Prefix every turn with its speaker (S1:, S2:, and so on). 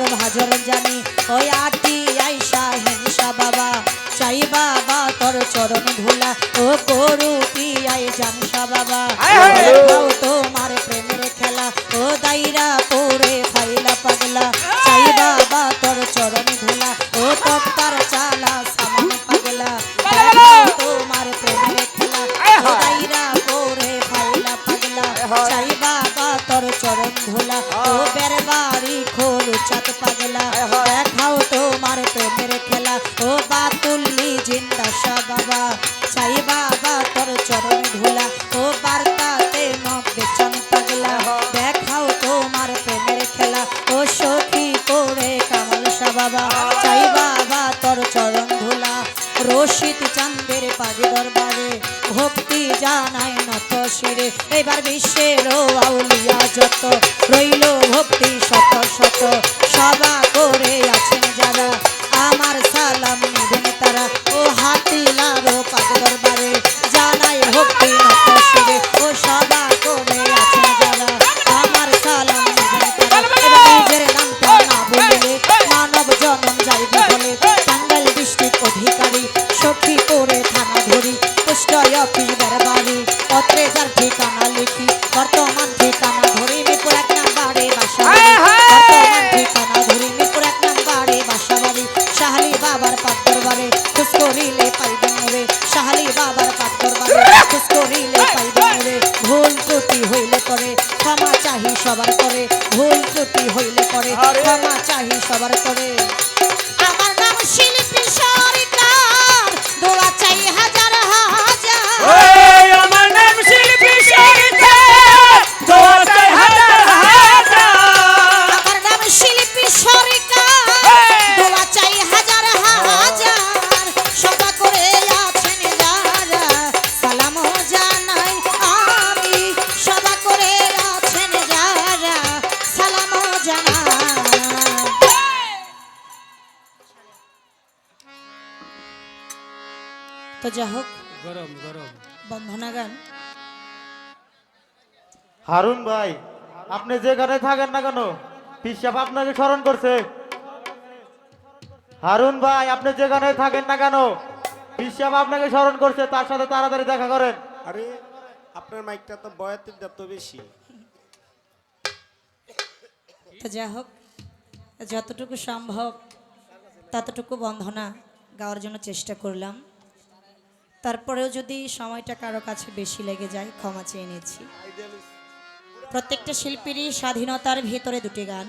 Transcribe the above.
S1: হাজর জানি। ওই আটি আইসা হিংসা বাবা। চাই বাবা তোর চরণ ধুলা। ও করু কি আই জানসা বাবা তোমার প্রেমের খেলা। ও দাইরা পরে ফাইলা পাগলা। চাই বাবা তোর চরণ ধুলা। ও তক্তার চালা ও বাতুল্লি জিন্দা শাহ বাবা চাই বাবা, তোর চরণ ধুলা। ও বার্তাতে মগ বেচন পাগলা দেখাও তোমার প্রেমের খেলা। ও সখী করে কামাল শাহ বাবা চাই বাবা, তোর চরণ ধুলা। রশিদ চান্দের পাগে দরবারে। ভক্তি জানায় নত শিরে এবার বিশ্বের আউলিয়া যত। রইল অধিকারী সখী করে থানা ধরি পুষ্টয় অফিস বাড়ি। পত্রে যার ঠিকানা লিখি বর্তমান ঠিকানা ধরি মিরপুর এক নাম্বারে বাসা! বর্তমান ঠিকানা ধরি মিরপুর এক নাম্বারে বাসা বাড়ি শাহালি বাবার পাত্তর বাড়ি খুশ করিলে পাইবেন রে। শাহালি বাবার পাত্তর বাড়ি খুশ করিলে পাইবেন রে। ভুল ত্রুটি হইলে পরে ক্ষমা চাহি সবার করে। ভুল ত্রুটি হইলে পরে ক্ষমা চাহি সবার করে। তো যা হোক
S2: গরম গরম।
S1: বন্ধনা গান
S3: হারুন ভাই আপনি যেখানে থাকেন না কেন পিসাব আপনাকে স্মরণ করছে। হারুন ভাই আপনি যেখানে থাকেন না কেন পিসাব আপনাকে স্মরণ করছে তার সাথে তাড়াতাড়ি দেখা করেন।
S4: আরে আপনার মাইকটা তো বয়াতের দাম তো বেশি।
S1: তো যা হোক যতটুকু সম্ভব ততটুকু বন্ধনা গাওয়ার জন্য চেষ্টা করলাম। তারপরেও যদি সময়টা কারও কাছে বেশি লেগে যায়, ক্ষমা চেয়ে নিচ্ছি। প্রত্যেকটা শিল্পীরই স্বাধীনতার ভেতরে দুটি গান।